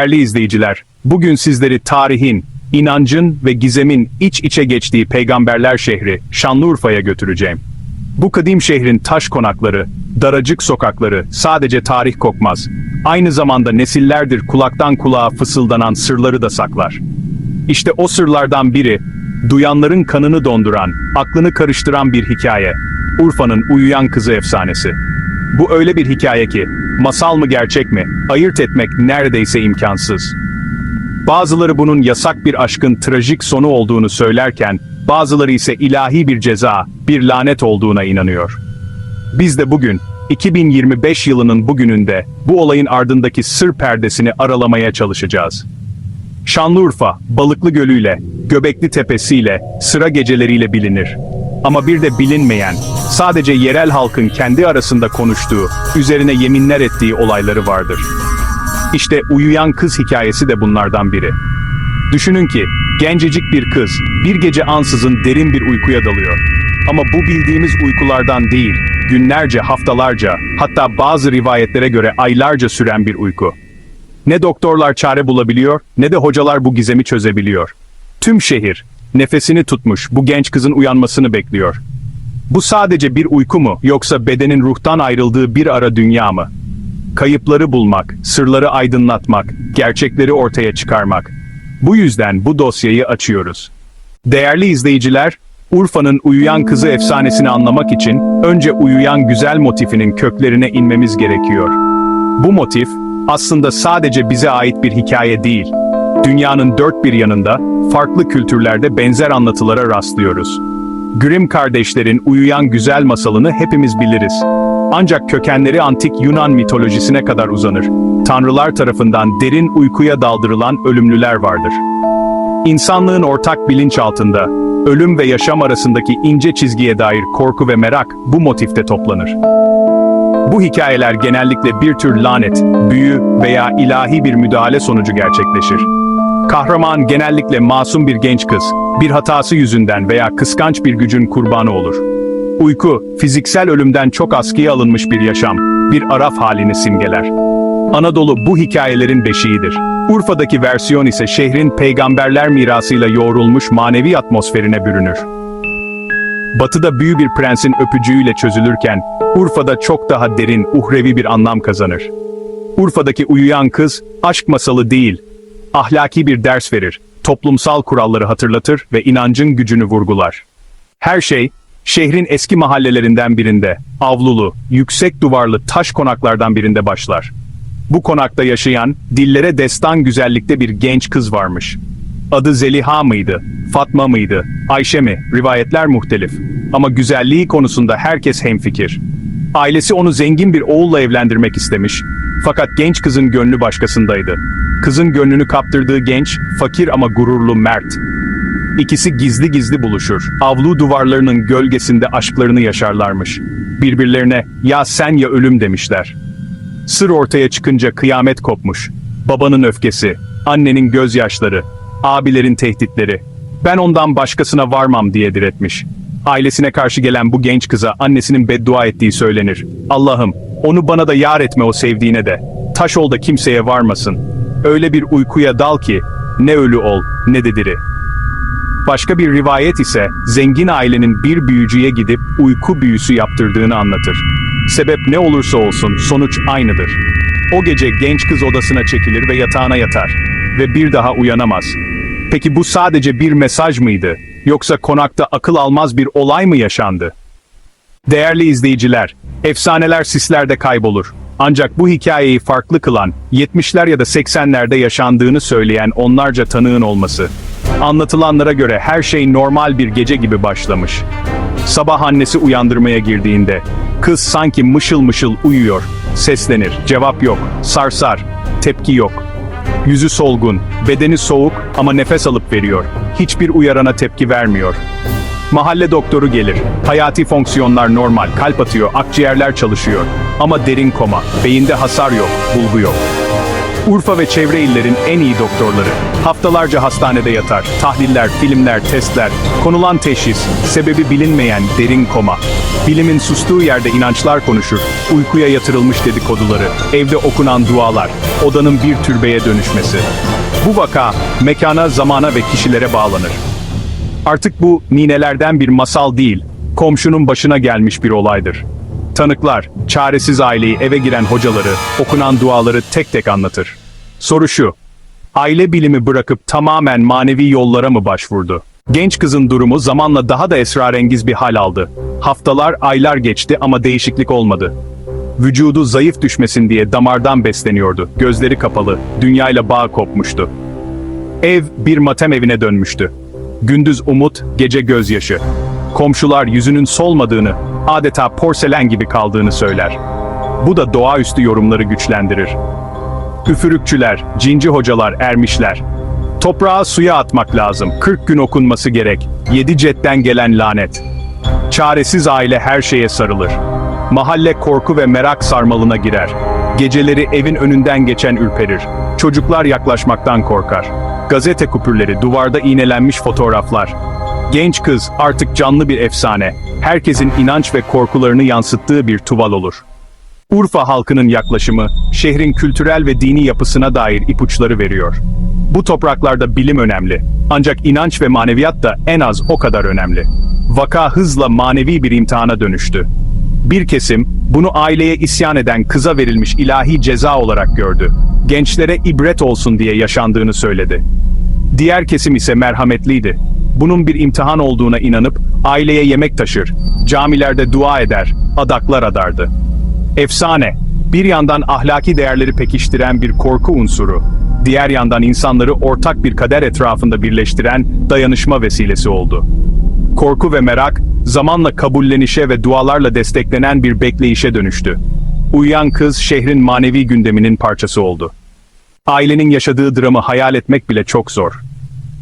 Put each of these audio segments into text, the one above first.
Değerli izleyiciler, bugün sizleri tarihin, inancın ve gizemin iç içe geçtiği peygamberler şehri Şanlıurfa'ya götüreceğim. Bu kadim şehrin taş konakları, daracık sokakları sadece tarih kokmaz. Aynı zamanda nesillerdir kulaktan kulağa fısıldanan sırları da saklar. İşte o sırlardan biri, duyanların kanını donduran, aklını karıştıran bir hikaye. Urfa'nın uyuyan kızı efsanesi. Bu öyle bir hikaye ki, masal mı gerçek mi, ayırt etmek neredeyse imkansız. Bazıları bunun yasak bir aşkın trajik sonu olduğunu söylerken, bazıları ise ilahi bir ceza, bir lanet olduğuna inanıyor. Biz de bugün, 2025 yılının bugününde, bu olayın ardındaki sır perdesini aralamaya çalışacağız. Şanlıurfa, Balıklı Gölü'yle, Göbekli Tepesi'yle, sıra geceleriyle bilinir. Ama bir de bilinmeyen, sadece yerel halkın kendi arasında konuştuğu, üzerine yeminler ettiği olayları vardır. İşte uyuyan kız hikayesi de bunlardan biri. Düşünün ki, gencecik bir kız, bir gece ansızın derin bir uykuya dalıyor. Ama bu bildiğimiz uykulardan değil, günlerce, haftalarca, hatta bazı rivayetlere göre aylarca süren bir uyku. Ne doktorlar çare bulabiliyor, ne de hocalar bu gizemi çözebiliyor. Tüm şehir, nefesini tutmuş bu genç kızın uyanmasını bekliyor. Bu sadece bir uyku mu, yoksa bedenin ruhtan ayrıldığı bir ara dünya mı? Kayıpları bulmak, sırları aydınlatmak, gerçekleri ortaya çıkarmak. Bu yüzden bu dosyayı açıyoruz. Değerli izleyiciler, Urfa'nın uyuyan kızı efsanesini anlamak için önce uyuyan güzel motifinin köklerine inmemiz gerekiyor. Bu motif aslında sadece bize ait bir hikaye değil. Dünyanın dört bir yanında farklı kültürlerde benzer anlatılara rastlıyoruz. Grimm kardeşlerin uyuyan güzel masalını hepimiz biliriz. Ancak kökenleri antik Yunan mitolojisine kadar uzanır. Tanrılar tarafından derin uykuya daldırılan ölümlüler vardır. İnsanlığın ortak bilinçaltında, ölüm ve yaşam arasındaki ince çizgiye dair korku ve merak bu motifte toplanır. Bu hikayeler genellikle bir tür lanet, büyü veya ilahi bir müdahale sonucu gerçekleşir. Kahraman genellikle masum bir genç kız, bir hatası yüzünden veya kıskanç bir gücün kurbanı olur. Uyku, fiziksel ölümden çok askıya alınmış bir yaşam, bir araf halini simgeler. Anadolu bu hikayelerin beşiğidir. Urfa'daki versiyon ise şehrin peygamberler mirasıyla yoğrulmuş manevi atmosferine bürünür. Batı'da büyü bir prensin öpücüğüyle çözülürken, Urfa'da çok daha derin, uhrevi bir anlam kazanır. Urfa'daki uyuyan kız, aşk masalı değil, ahlaki bir ders verir, toplumsal kuralları hatırlatır ve inancın gücünü vurgular. Her şey, şehrin eski mahallelerinden birinde, avlulu, yüksek duvarlı taş konaklardan birinde başlar. Bu konakta yaşayan, dillere destan güzellikte bir genç kız varmış. Adı Zeliha mıydı, Fatma mıydı, Ayşe mi, rivayetler muhtelif. Ama güzelliği konusunda herkes hemfikir. Ailesi onu zengin bir oğulla evlendirmek istemiş. Fakat genç kızın gönlü başkasındaydı. Kızın gönlünü kaptırdığı genç, fakir ama gururlu Mert. İkisi gizli gizli buluşur. Avlu duvarlarının gölgesinde aşklarını yaşarlarmış. Birbirlerine ya sen ya ölüm demişler. Sır ortaya çıkınca kıyamet kopmuş. Babanın öfkesi, annenin gözyaşları, abilerin tehditleri. Ben ondan başkasına varmam diye diretmiş. Ailesine karşı gelen bu genç kıza annesinin beddua ettiği söylenir. Allah'ım, onu bana da yar etme o sevdiğine de. Taş ol da kimseye varmasın. Öyle bir uykuya dal ki, ne ölü ol, ne de diri. Başka bir rivayet ise zengin ailenin bir büyücüye gidip uyku büyüsü yaptırdığını anlatır. Sebep ne olursa olsun sonuç aynıdır. O gece genç kız odasına çekilir ve yatağına yatar ve bir daha uyanamaz. Peki bu sadece bir mesaj mıydı? Yoksa konakta akıl almaz bir olay mı yaşandı? Değerli izleyiciler, efsaneler sislerde kaybolur. Ancak bu hikayeyi farklı kılan, 70'ler ya da 80'lerde yaşandığını söyleyen onlarca tanığın olması. Anlatılanlara göre her şey normal bir gece gibi başlamış. Sabah annesi uyandırmaya girdiğinde, kız sanki mışıl mışıl uyuyor, seslenir, cevap yok, sarsar, tepki yok. Yüzü solgun, bedeni soğuk ama nefes alıp veriyor. Hiçbir uyarana tepki vermiyor. Mahalle doktoru gelir. Hayati fonksiyonlar normal, kalp atıyor, akciğerler çalışıyor. Ama derin koma, beyinde hasar yok, bulgu yok. Urfa ve çevre illerin en iyi doktorları. Haftalarca hastanede yatar. Tahliller, filmler, testler, konulan teşhis, sebebi bilinmeyen derin koma. Bilimin sustuğu yerde inançlar konuşur. Uykuya yatırılmış dedikoduları, evde okunan dualar, odanın bir türbeye dönüşmesi. Bu vaka mekana, zamana ve kişilere bağlanır. Artık bu ninelerden bir masal değil, komşunun başına gelmiş bir olaydır. Tanıklar, çaresiz aileyi eve giren hocaları, okunan duaları tek tek anlatır. Soru şu, aile bilimi bırakıp tamamen manevi yollara mı başvurdu? Genç kızın durumu zamanla daha da esrarengiz bir hal aldı. Haftalar, aylar geçti ama değişiklik olmadı. Vücudu zayıf düşmesin diye damardan besleniyordu. Gözleri kapalı, dünyayla bağ kopmuştu. Ev bir matem evine dönmüştü. Gündüz umut, gece gözyaşı. Komşular yüzünün solmadığını, adeta porselen gibi kaldığını söyler. Bu da doğaüstü yorumları güçlendirir. Üfürükçüler, cinci hocalar, ermişler. Toprağa suya atmak lazım, 40 gün okunması gerek, yedi cetten gelen lanet. Çaresiz aile her şeye sarılır. Mahalle korku ve merak sarmalına girer. Geceleri evin önünden geçen ürperir. Çocuklar yaklaşmaktan korkar. Gazete kupürleri, duvarda iğnelenmiş fotoğraflar. Genç kız artık canlı bir efsane. Herkesin inanç ve korkularını yansıttığı bir tuval olur. Urfa halkının yaklaşımı, şehrin kültürel ve dini yapısına dair ipuçları veriyor. Bu topraklarda bilim önemli. Ancak inanç ve maneviyat da en az o kadar önemli. Vaka hızla manevi bir imtihana dönüştü. Bir kesim, bunu aileye isyan eden kıza verilmiş ilahi ceza olarak gördü. Gençlere ibret olsun diye yaşandığını söyledi. Diğer kesim ise merhametliydi. Bunun bir imtihan olduğuna inanıp aileye yemek taşır, camilerde dua eder, adaklar adardı. Efsane, bir yandan ahlaki değerleri pekiştiren bir korku unsuru, diğer yandan insanları ortak bir kader etrafında birleştiren dayanışma vesilesi oldu. Korku ve merak, zamanla kabullenişe ve dualarla desteklenen bir bekleyişe dönüştü. Uyuyan kız şehrin manevi gündeminin parçası oldu. Ailenin yaşadığı dramı hayal etmek bile çok zor.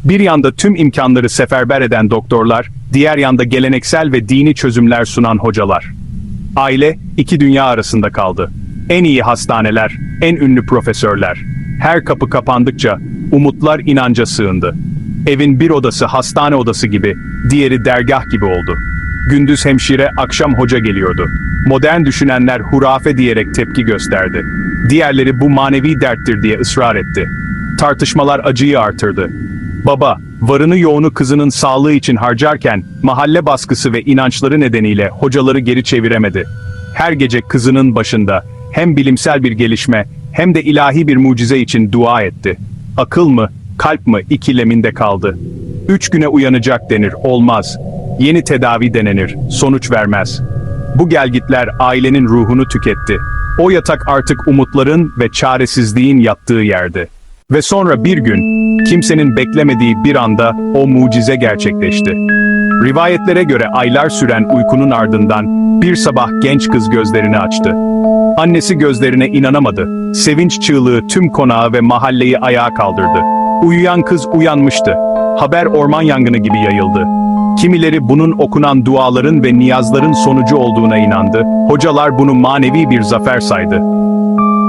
Bir yanda tüm imkanları seferber eden doktorlar, diğer yanda geleneksel ve dini çözümler sunan hocalar. Aile, iki dünya arasında kaldı. En iyi hastaneler, en ünlü profesörler. Her kapı kapandıkça, umutlar inanca sığındı. Evin bir odası hastane odası gibi, diğeri dergah gibi oldu. Gündüz hemşire, akşam hoca geliyordu. Modern düşünenler hurafe diyerek tepki gösterdi. Diğerleri bu manevi derttir diye ısrar etti. Tartışmalar acıyı artırdı. Baba, varını yoğunu kızının sağlığı için harcarken, mahalle baskısı ve inançları nedeniyle hocaları geri çeviremedi. Her gece kızının başında, hem bilimsel bir gelişme, hem de ilahi bir mucize için dua etti. Akıl mı, kalp mı ikileminde kaldı. Üç güne uyanacak denir, olmaz. Yeni tedavi denenir, sonuç vermez. Bu gelgitler ailenin ruhunu tüketti. O yatak artık umutların ve çaresizliğin yattığı yerdi. Ve sonra bir gün, kimsenin beklemediği bir anda o mucize gerçekleşti. Rivayetlere göre aylar süren uykunun ardından bir sabah genç kız gözlerini açtı. Annesi gözlerine inanamadı. Sevinç çığlığı tüm konağı ve mahalleyi ayağa kaldırdı. Uyuyan kız uyanmıştı. Haber orman yangını gibi yayıldı. Kimileri bunun okunan duaların ve niyazların sonucu olduğuna inandı. Hocalar bunu manevi bir zafer saydı.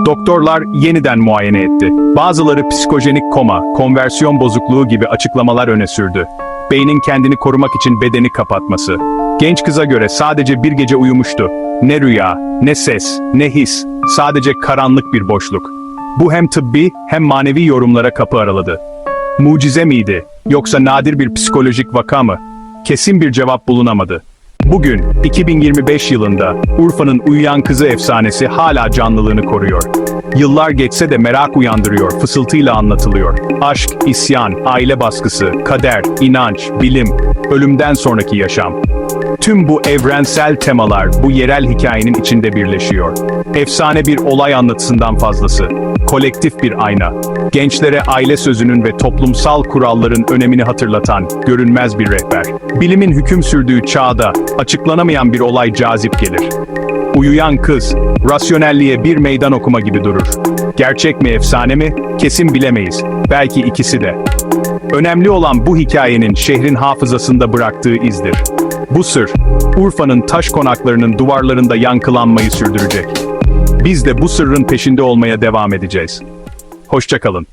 Doktorlar yeniden muayene etti. Bazıları psikojenik koma, konversiyon bozukluğu gibi açıklamalar öne sürdü. Beynin kendini korumak için bedeni kapatması. Genç kıza göre sadece bir gece uyumuştu. Ne rüya, ne ses, ne his, sadece karanlık bir boşluk. Bu hem tıbbi hem manevi yorumlara kapı araladı. Mucize miydi, yoksa nadir bir psikolojik vaka mı? Kesin bir cevap bulunamadı. Bugün, 2025 yılında, Urfa'nın uyuyan kızı efsanesi hala canlılığını koruyor. Yıllar geçse de merak uyandırıyor, fısıltıyla anlatılıyor. Aşk, isyan, aile baskısı, kader, inanç, bilim, ölümden sonraki yaşam. Tüm bu evrensel temalar bu yerel hikayenin içinde birleşiyor. Efsane bir olay anlatısından fazlası. Kolektif bir ayna. Gençlere aile sözünün ve toplumsal kuralların önemini hatırlatan görünmez bir rehber. Bilimin hüküm sürdüğü çağda açıklanamayan bir olay cazip gelir. Uyuyan kız, rasyonelliğe bir meydan okuma gibi durur. Gerçek mi efsane mi? Kesin bilemeyiz. Belki ikisi de. Önemli olan bu hikayenin şehrin hafızasında bıraktığı izdir. Bu sır, Urfa'nın taş konaklarının duvarlarında yankılanmayı sürdürecek. Biz de bu sırrın peşinde olmaya devam edeceğiz. Hoşçakalın.